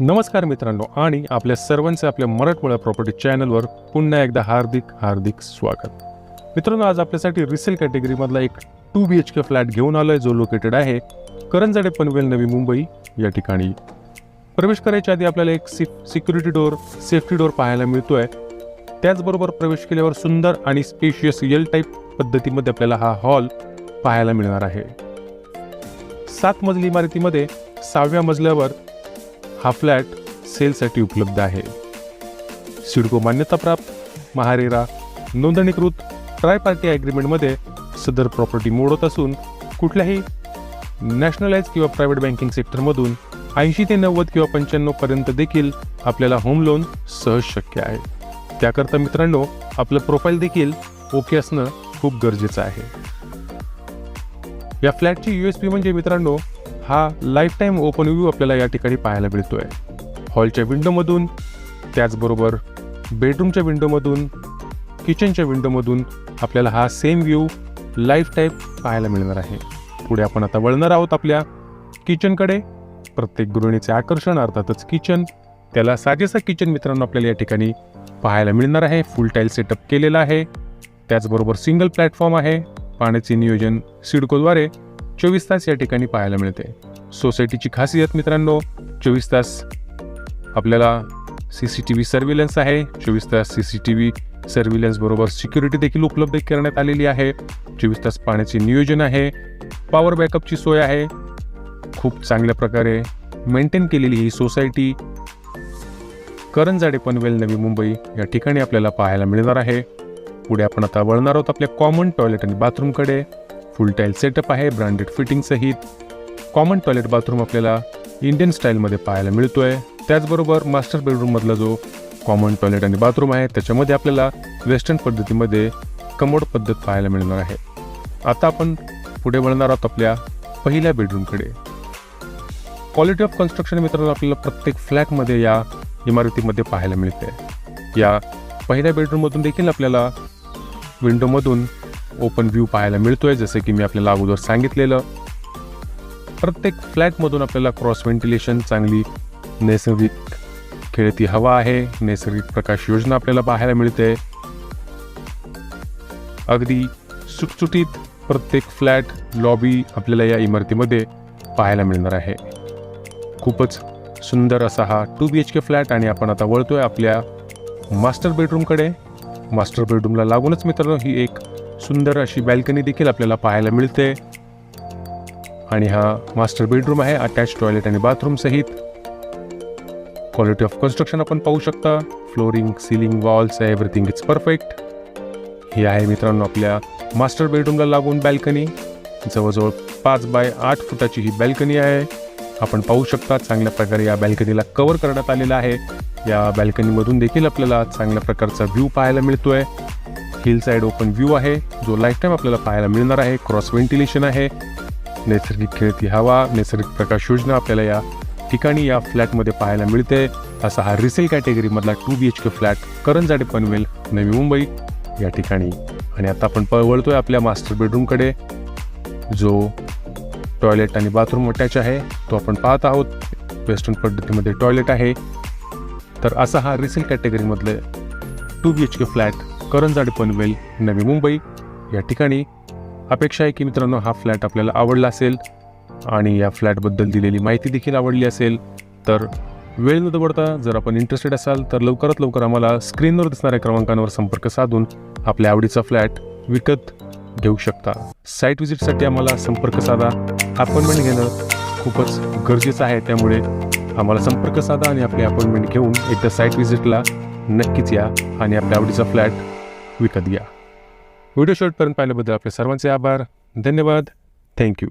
नमस्कार मित्रांनो आणि आपल्या सर्वांचे आपल्या मराठवाडा प्रॉपर्टी चॅनलवर पुन्हा एकदा हार्दिक हार्दिक स्वागत. मित्रांनो आज आपल्यासाठी रिसेल कॅटेगरीमधला एक two B H K flat घेऊन आलो आहे जो लोकेटेड आहे करंजाडे पनवेल नवी मुंबई या ठिकाणी. प्रवेश करायच्या आधी आपल्याला एक सिफ सिक्युरिटी डोअर सेफ्टी डोअर पाहायला मिळतो आहे त्याचबरोबर प्रवेश केल्यावर सुंदर आणि स्पेशियस यल टाईप पद्धतीमध्ये आपल्याला हा हॉल पाहायला मिळणार आहे. सात मजली इमारतीमध्ये सहाव्या मजल्यावर हा फ्लॅट सेलसाठी उपलब्ध आहे. सिडको मान्यताप्राप्त महारेरा नोंदणीकृत ट्राय पार्टी ॲग्रीमेंटमध्ये सदर प्रॉपर्टी मोडत असून कुठल्याही नॅशनलाइज किंवा प्रायव्हेट बँकिंग सेक्टरमधून ऐंशी ते नव्वद किंवा पंच्याण्णवपर्यंत देखील आपल्याला होम लोन सहज शक्य आहे. त्याकरता मित्रांनो आपलं प्रोफाईल देखील ओके असणं खूप गरजेचं आहे. या फ्लॅटची यू एस पी म्हणजे मित्रांनो हा लाईफ टाईम ओपन व्ह्यू आपल्याला या ठिकाणी पाहायला मिळतोय. हॉलच्या विंडोमधून त्याचबरोबर बेडरूमच्या विंडोमधून किचनच्या विंडोमधून आपल्याला हा सेम व्ह्यू लाईफ टाईप पाहायला मिळणार आहे. पुढे आपण आता वळणार आहोत आपल्या किचनकडे प्रत्येक गृहिणीचे आकर्षण अर्थातच किचन त्याला साजेसा किचन मित्रांनो आपल्याला या ठिकाणी पाहायला मिळणार आहे. फुल टाईल सेटअप केलेला आहे. त्याचबरोबर सिंगल प्लॅटफॉर्म आहे. पाण्याचे नियोजन सिडकोद्वारे चोवीस तास या ठिकाणी पाहायला मिळते. सोसायटीची खासियत मित्रांनो चोवीस तास आपल्याला C C T V surveillance आहे. चोवीस तास C C T V surveillance बरोबर सिक्युरिटी देखील उपलब्ध करण्यात आलेली आहे. चोवीस तास पाण्याचे नियोजन आहे. पॉवर बॅकअपची सोय आहे. खूप चांगल्या प्रकारे मेंटेन केलेली ही सोसायटी. करंजाडे पनवेल नवी मुंबई या ठिकाणी आपल्याला पाहायला मिळणार आहे. पुढे आपण आता वळणार आहोत आपल्या कॉमन टॉयलेट आणि बाथरूमकडे फुल टाईल सेटअप आहे ब्रँडेड फिटिंग सहित. कॉमन टॉयलेट बाथरूम आपल्याला इंडियन स्टाईलमध्ये पाहायला मिळतोय. त्याचबरोबर मास्टर बेडरूममधला जो कॉमन टॉयलेट आणि बाथरूम आहे त्याच्यामध्ये आपल्याला वेस्टर्न पद्धतीमध्ये कमोड पद्धत पाहायला मिळणार आहे. आता आपण पुढे वळणार आहोत आपल्या पहिल्या बेडरूमकडे क्वालिटी ऑफ कन्स्ट्रक्शन मित्रांनो आपल्याला प्रत्येक फ्लॅटमध्ये या इमारतीमध्ये पाहायला मिळते या पहिल्या बेडरूममधून देखील आपल्याला विंडोमधून ओपन व्ह्यू पाहायला मिळतोय जसं की मी आपल्याला अगोदर सांगितलेलं. प्रत्येक फ्लॅटमधून आपल्याला क्रॉस व्हेंटिलेशन चांगली नैसर्गिक खेळती हवा आहे नैसर्गिक प्रकाश योजना आपल्याला पाहायला मिळते. अगदी सुटसुटीत प्रत्येक फ्लॅट लॉबी आपल्याला या इमारतीमध्ये पाहायला मिळणार आहे. खूपच सुंदर असा हा two B H K flat आणि आपण आता वळतोय आपल्या मास्टर बेडरूमकडे. मास्टर बेडरूमला लागूनच मित्रांनो ही एक सुंदर अशी बॅल्कनी देखील आपल्याला पाहायला मिळते. आणि हा मास्टर बेडरूम आहे अटॅच टॉयलेट आणि बाथरूम सहित. क्वालिटी ऑफ कन्स्ट्रक्शन आपण पाहू शकता. Flooring ceiling walls everything it's perfect ही आहे मित्रांनो आपल्या मास्टर बेडरूमला लागून बॅल्कनी जवळजवळ पाच बाय आठ फुटाची ही बॅल्कनी आहे. आपण पाहू शकता चांगल्या प्रकारे या बॅल्कनीला कव्हर करण्यात आलेला आहे. या बॅल्कनीमधून देखील आपल्याला चांगल्या प्रकारचा व्ह्यू पाहायला मिळतोय. हिल साईड ओपन व्ह्यू आहे जो लाईफ टाईम आपल्याला पाहायला मिळणार आहे. क्रॉस व्हेंटिलेशन आहे. नैसर्गिक खेळती हवा नैसर्गिक प्रकाश योजना आपल्याला या ठिकाणी या फ्लॅटमध्ये पाहायला मिळते. असा हा resale कॅटेगरीमधला two B H K flat Karanjade Panvel Navi Mumbai या ठिकाणी. आणि आता आपण पळवळतोय आपल्या मास्टर बेडरूमकडे जो टॉयलेट आणि बाथरूम अटॅच आहे. तो आपण पाहत आहोत. वेस्टर्न पद्धतीमध्ये टॉयलेट आहे. तर असा हा resale कॅटेगरीमधले two B H K flat Karanjade Panvel Navi Mumbai. या ठिकाणी अपेक्षा आहे की मित्रांनो हा फ्लॅट आपल्याला आवडला असेल आणि या फ्लॅटबद्दल दिलेली माहिती देखील आवडली असेल. तर वेळ न दवडता जर आपण इंटरेस्टेड असाल तर लवकरात लवकर आम्हाला स्क्रीनवर दिसणाऱ्या क्रमांकांवर संपर्क साधून आपल्या आवडीचा फ्लॅट विकत घेऊ शकता. साईट व्हिजिटसाठी आम्हाला संपर्क साधा. अपॉइंटमेंट घेणं खूपच गरजेचं आहे त्यामुळे आम्हाला संपर्क साधा आणि आपली अपॉइंटमेंट घेऊन एकदा साईट व्हिजिटला नक्कीच या आणि आपल्या आवडीचा फ्लॅट विकत घ्या. व्हिडिओ शॉर्टपर्यंत पाहिल्याबद्दल आपल्या सर्वांचे आभार. धन्यवाद. थँक्यू.